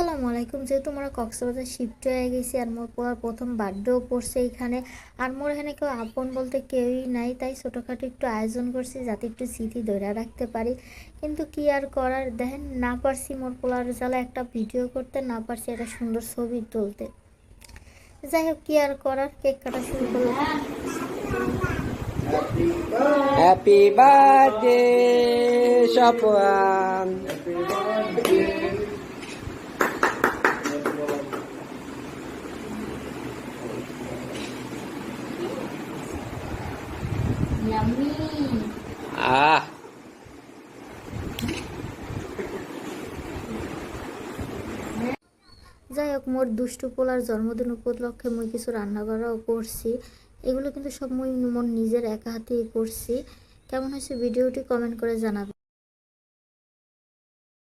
আলাইকুম। যেহেতু মোরা কক্সবাজার শিফট হয়ে গেছি আর মোর পোলার প্রথম বার্থডেও পড়ছে এখানে আর মোর এখানে কেউ আপন বলতে কেউই নাই তাই ছোটোখাটো একটু আয়োজন করছি যাতে একটু স্মৃতি ধরে রাখতে পারি। কিন্তু কি আর করার দেখেন না পারছি মোর পোলার জ্বালা একটা ভিডিও করতে না পারছি একটা সুন্দর ছবি তুলতে। যাই হোক কি আর করার কেক কাটা শুরু করলাম। Happy birthday, Shapuan. Ah, যাই হোক মোর দুষ্টু পোলার জন্মদিন উপলক্ষে মুই কিছু রান্না করাও করছি। এগুলো কিন্তু সব মুই মোর নিজের একা হাতেই করছি। কেমন হয়েছে ভিডিওটি কমেন্ট করে জানাবে।